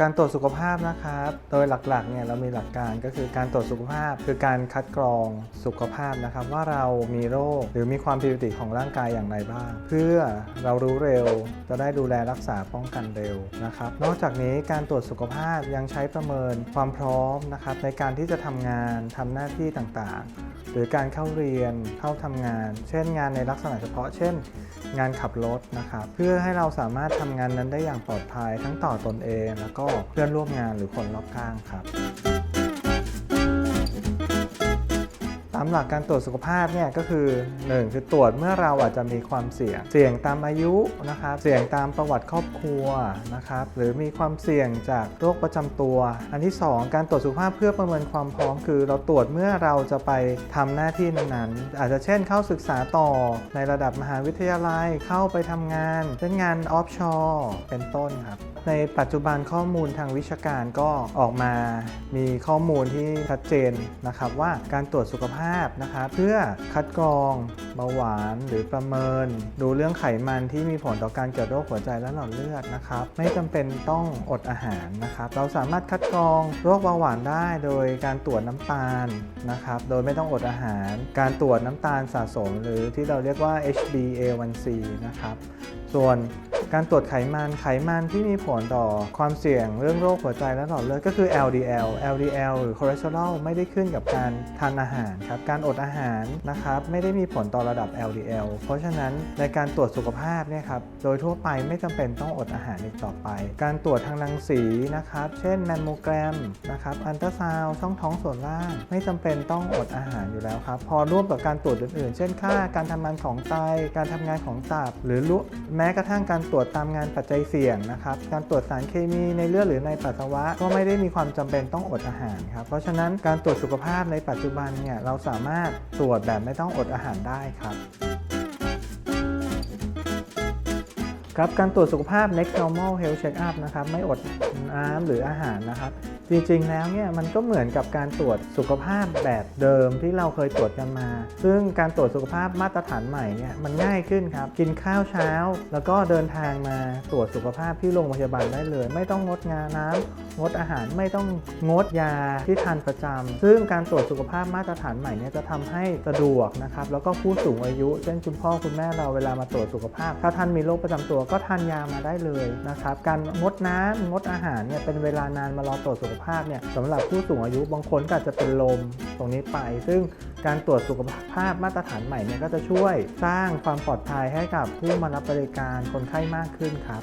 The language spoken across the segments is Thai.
การตรวจสุขภาพนะครับ โดยหลักๆเนี่ยเรามีหลักการก็คือการตรวจสุขภาพ คือการคัดกรองสุขภาพนะครับ ว่าเรามีโรคหรือมีความผิดปกติของร่างกายอย่างไรบ้าง เพื่อเรารู้เร็วจะได้ดูแลรักษาป้องกันเร็วนะครับ นอกจากนี้การตรวจสุขภาพยังใช้ประเมินความพร้อมนะครับในการที่จะทำงานทำหน้าที่ต่างๆ หรือการเข้าเรียนเข้าทำงาน เช่น งานในลักษณะเฉพาะ เช่น งานขับรถนะครับเพื่อให้เราสามารถทำงานนั้นได้อย่างปลอดภัยทั้งต่อตนเอง แล้วก็เพื่อนร่วมงานหรือคนรอบข้างครับ ตามหลักการตรวจสุขภาพเนี่ยก็คือ 1 คือตรวจเมื่อเราอาจจะมีความเสี่ยง เสี่ยงตามอายุนะครับ เสี่ยงตามประวัติครอบครัวนะครับ หรือมีความเสี่ยงจากโรคประจำตัว อันที่ 2 การตรวจสุขภาพเพื่อประเมินความพร้อม คือเราตรวจเมื่อเราจะไปทำหน้าที่นั้นๆอาจจะเช่นเข้าศึกษาต่อในระดับมหาวิทยาลัยเข้าไปทำงานเช่นงานออฟชอร์เป็นต้นครับ ในปัจจุบันข้อมูลทางวิชาการก็ออกมามีข้อมูลที่ชัดเจนนะครับว่าการตรวจสุขภาพนะครับเพื่อคัดกรองเบาหวานหรือประเมิน ดูเรื่องไขมันที่มีผลต่อการเกิดโรคหัวใจและหลอดเลือดนะครับไม่จำเป็นต้องอดอาหารนะครับเราสามารถคัดกรองโรคเบาหวานได้โดยการตรวจน้ำตาลนะครับโดยไม่ต้องอดอาหาร การตรวจน้ำตาลสะสม หรือที่เราเรียกว่า HbA1c นะครับส่วน การตรวจไขมันไขมันที่มีผลต่อความเสี่ยงเรื่องโรคหัวใจและหลอดเลือดก็คือ LDL LDL หรือคอเลสเตอรอลไม่ได้ขึ้นกับการทานอาหารครับการอดอาหารนะครับไม่ได้มีผลต่อระดับ LDL เพราะฉะนั้นในการตรวจสุขภาพเนี่ยครับโดยทั่วไปไม่จำเป็นต้องอดอาหารอีกต่อไป การตรวจทางรังสีนะครับเช่นแมมโมแกรมนะครับอันตราซาวช่องท้องส่วนล่าง ไม่จำเป็นต้องอดอาหารอยู่แล้วครับพอร่วมกับการตรวจอื่นๆ เช่นค่าการทำงานของไตการทำงานของตับ หรือแม้กระทั่งการตรวจตามงานปัจจัยเสี่ยงนะครับ การตรวจสารเคมีในเลือดหรือในปัสสาวะ ก็ไม่ได้มีความจำเป็นต้องอดอาหารครับ เพราะฉะนั้นการตรวจสุขภาพในปัจจุบันเนี่ยเราสามารถตรวจแบบไม่ต้องอดอาหารได้ครับ ครับการตรวจสุขภาพ next normal health check up นะครับไม่อดน้ำหรืออาหารนะครับ จริงๆแล้วเนี่ยมันก็เหมือนกับการตรวจสุขภาพแบบเดิมที่เราเคยตรวจกันมา ซึ่งการตรวจสุขภาพมาตรฐานใหม่เนี่ยมันง่ายขึ้นครับ กินข้าวเช้า แล้วก็เดินทางมาตรวจสุขภาพที่โรงพยาบาลได้เลย ไม่ต้องงดงาน้ำงดอาหารไม่ต้องงดยาที่ทานประจำซึ่งการตรวจสุขภาพมาตรฐานใหม่เนี่ยจะทำให้สะดวกนะครับแล้วก็ผู้สูงอายุเช่นคุณพ่อคุณแม่เราเวลามาตรวจสุขภาพ ถ้าท่านมีโรคประจำตัวก็ทานยามาได้เลยนะครับ การงดน้ำงดอาหารเนี่ยเป็นเวลานานมารอตรวจสุขภาพเนี่ยสำหรับผู้สูงอายุบางคนก็อาจจะเป็นลมตรงนี้ไป ซึ่งการตรวจสุขภาพมาตรฐานใหม่เนี่ยก็จะช่วยสร้างความปลอดภัยให้กับผู้มารับบริการคนไข้มากขึ้นครับ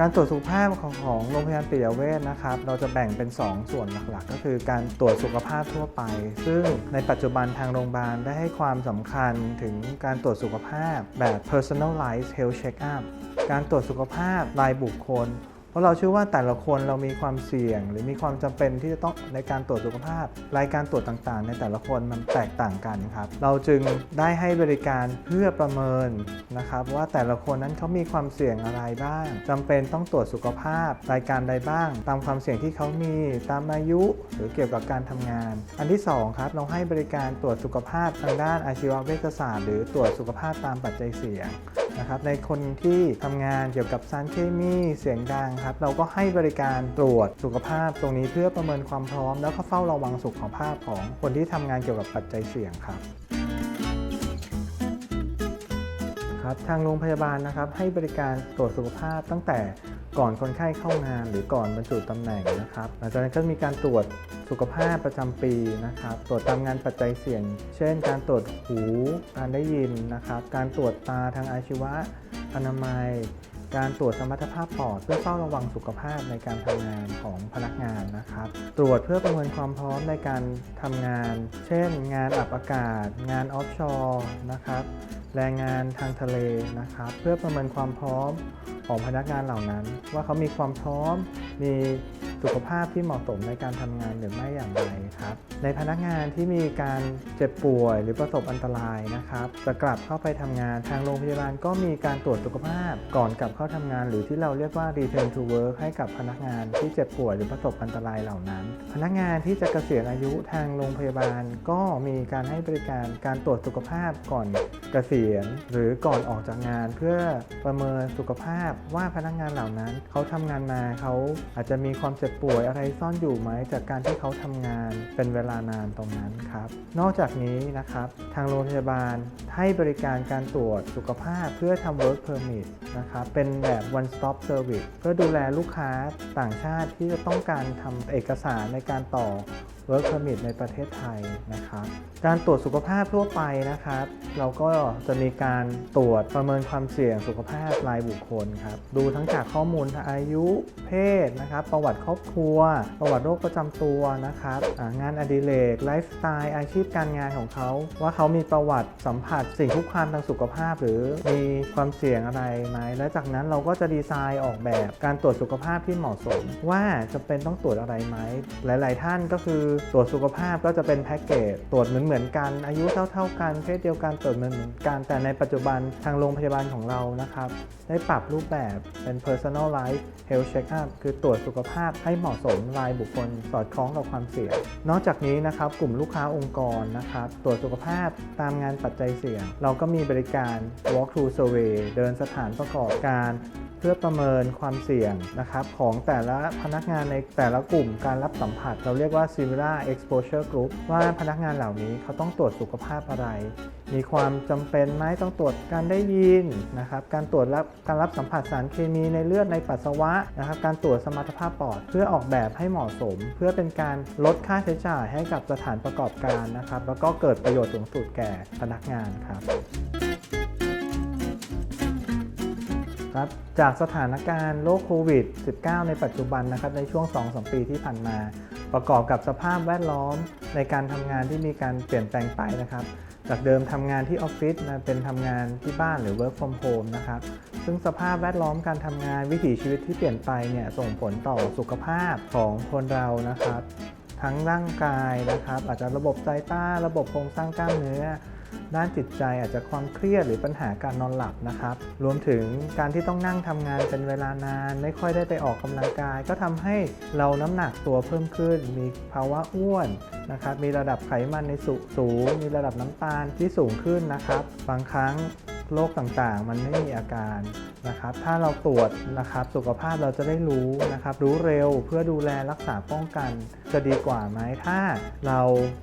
การตรวจสุขภาพของของโรงพยาบาลปิยเวชนะครับ เราจะแบ่งเป็น 2 ส่วนหลักๆ ก็คือการตรวจสุขภาพทั่วไป ซึ่งในปัจจุบันทางโรงพยาบาลได้ให้ความสำคัญถึงการตรวจสุขภาพแบบ personalized health check-up การตรวจสุขภาพรายบุคคล เพราะเราเชื่อว่าแต่ละคนเรามีความเสี่ยง หรือมีความจำเป็นที่จะต้องในการตรวจสุขภาพ รายการตรวจต่างๆ ในแต่ละคนมันแตกต่างกันครับ เราจึงได้ให้บริการเพื่อประเมินนะครับว่าแต่ละคนนั้นเขามีความเสี่ยงอะไรบ้างจำเป็นต้องตรวจสุขภาพ รายการใดบ้าง ตามความเสี่ยงที่เขามีตามอายุหรือเกี่ยวกับการทำงาน อันที่สองครับเราให้บริการตรวจสุขภาพทางด้านอาชีวเวชศาสตร์หรือตรวจสุขภาพตามปัจจัยเสี่ยงนะครับในคนที่ทำงานเกี่ยวกับสารเคมีเสียงดังครับเราก็ให้บริการตรวจสุขภาพตรงนี้เพื่อประเมินความพร้อม แล้วก็เฝ้าระวังสุขภาพของคนที่ทำงานเกี่ยวกับปัจจัยเสี่ยงครับครับทางโรงพยาบาลนะครับให้บริการตรวจสุขภาพตั้งแต่ก่อนคนไข้เข้างานหรือก่อนบรรจุตำแหน่งนะครับหลังจากนั้นก็มีการตรวจสุขภาพประจำปีนะครับ ตรวจตามงานปัจจัยเสี่ยง เช่น การตรวจหูการได้ยินนะครับ การตรวจตาทางอาชีวะอนามัย การตรวจสมรรถภาพปอดเพื่อเฝ้าระวังสุขภาพในการทำงานของพนักงานนะครับ ตรวจเพื่อประเมินความพร้อมในการทำงาน เช่น งานอับอากาศ งานออฟชอร์นะครับ แรงงานทางทะเลนะครับ เพื่อประเมินความพร้อมของพนักงานเหล่านั้น ว่าเขามีความพร้อมมีสุขภาพที่เหมาะสมในการทำงานหรือไม่อย่างไรครับ ในพนักงานที่มีการเจ็บป่วยหรือประสบอันตรายนะครับ จะกลับเข้าไปทำงานทางโรงพยาบาลก็มีการตรวจสุขภาพก่อนกลับเข้าทำงาน หรือที่เราเรียกว่า return to work ให้กับพนักงานที่เจ็บป่วยหรือประสบอันตรายเหล่านั้น พนักงานที่จะเกษียณอายุทางโรงพยาบาล ก็มีการให้บริการการตรวจสุขภาพก่อนเกษียณหรือก่อนออกจากงานเพื่อประเมินสุขภาพว่าพนักงานเหล่านั้นเขาทำงานมาเขาอาจจะมีความเจ็บป่วยอะไรซ่อนอยู่ไหมจากการที่เขาทำงานเป็นเวลานานตรงนั้นครับ นอกจากนี้นะครับทางโรงพยาบาลให้บริการการตรวจสุขภาพเพื่อทำ work permit นะครับเป็นแบบ one stop service เพื่อดูแลลูกค้าต่างชาติที่จะต้องการทำเอกสารในการต่อ work permit ในประเทศไทยนะครับ การตรวจสุขภาพทั่วไปนะครับ เราก็จะมีการตรวจประเมินความเสี่ยงสุขภาพรายบุคคลครับ ดูทั้งจากข้อมูลอายุเพศนะครับ ประวัติครอบครัว ประวัติโรคประจำตัวนะครับงานอดิเรกไลฟ์สไตล์อาชีพการงานของเขา ว่าเขามีประวัติสัมผัสสิ่งคุกคามทางสุขภาพ หรือมีความเสี่ยงอะไรไหมและจากนั้นเราก็จะดีไซน์ออกแบบการตรวจสุขภาพที่เหมาะสม ว่าจะเป็นต้องตรวจอะไรไหมหลาย ๆ ท่านก็คือตรวจสุขภาพก็จะเป็นแพ็กเกจตรวจเหมือนเหมือนกันอายุเท่า ๆ กันเพศเดียวกันเหมือนเหมือนกันแต่ในปัจจุบันทางโรงพยาบาลของเรานะครับ ได้ปรับรูปแบบเป็น personalized health check-up คือตรวจสุขภาพให้เหมาะสมรายบุคคล สอดคล้องกับความเสี่ยง นอกจากนี้นะครับกลุ่มลูกค้าองค์กรนะครับตรวจสุขภาพตามงานปัจจัยเสี่ยง เราก็มีบริการ walk through survey เดินสถานประกอบการ พื่อประเมินความเสี่ยงนะครับของแต่ละพนักงานในแต่ละกลุ่มการรับสัมผัส เราเรียกว่า similar exposure group ว่าพนักงานเหล่านี้เขาต้องตรวจสุขภาพอะไร มีความจำเป็นไหมต้องตรวจการได้ยินนะครับการตรวจรับการรับสัมผัสสารเคมีในเลือดในปัสสาวะนะครับการตรวจสมรรถภาพปอด เพื่อออกแบบให้เหมาะสม เพื่อเป็นการลดค่าใช้จ่ายให้กับสถานประกอบการนะครับแล้วก็เกิดประโยชน์สูงสุดแก่พนักงานครับ ครับจากสถานการณ์โรคโควิด -19 ในปัจจุบันนะครับในช่วง 2-3 ปีที่ผ่านมา ประกอบกับสภาพแวดล้อมในการทำงานที่มีการเปลี่ยนแปลงไปนะครับจากเดิมทำงานที่ออฟฟิศมาเป็นทำงานที่บ้านหรือ work from home นะครับซึ่งสภาพแวดล้อมการทำงานวิถีชีวิตที่เปลี่ยนไปเนี่ยส่งผลต่อสุขภาพของคนเรานะครับ ทั้งร่างกายนะครับ อาจจะระบบสายตาระบบโครงสร้างกล้ามเนื้อ ด้านจิตใจอาจจะความเครียดหรือปัญหาการนอนหลับนะครับ รวมถึงการที่ต้องนั่งทำงานเป็นเวลานาน ไม่ค่อยได้ไปออกกำลังกาย ก็ทำให้เราน้ำหนักตัวเพิ่มขึ้น มีภาวะอ้วนนะครับ มีระดับไขมันในสุสูง มีระดับน้ำตาลที่สูงขึ้นนะครับ บางครั้ง โรคต่างๆ มันไม่มีอาการนะครับ ถ้าเราตรวจนะครับสุขภาพเราจะได้รู้นะครับ รู้เร็วเพื่อดูแลรักษาป้องกันจะดีกว่าไหมถ้าเรา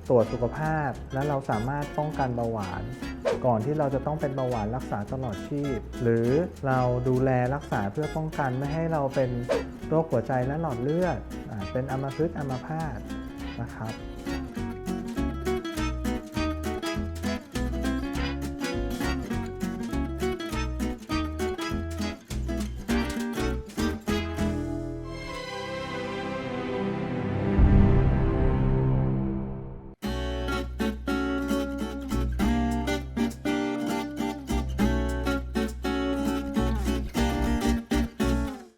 ตรวจสุขภาพ และเราสามารถป้องกันเบาหวาน ก่อนที่เราจะต้องเป็นเบาหวานรักษาตลอดชีพ หรือเราดูแลรักษาเพื่อป้องกันไม่ให้เราเป็นโรคหัวใจและหลอดเลือดเป็นอัมพฤกษ์อัมพาตนะครับ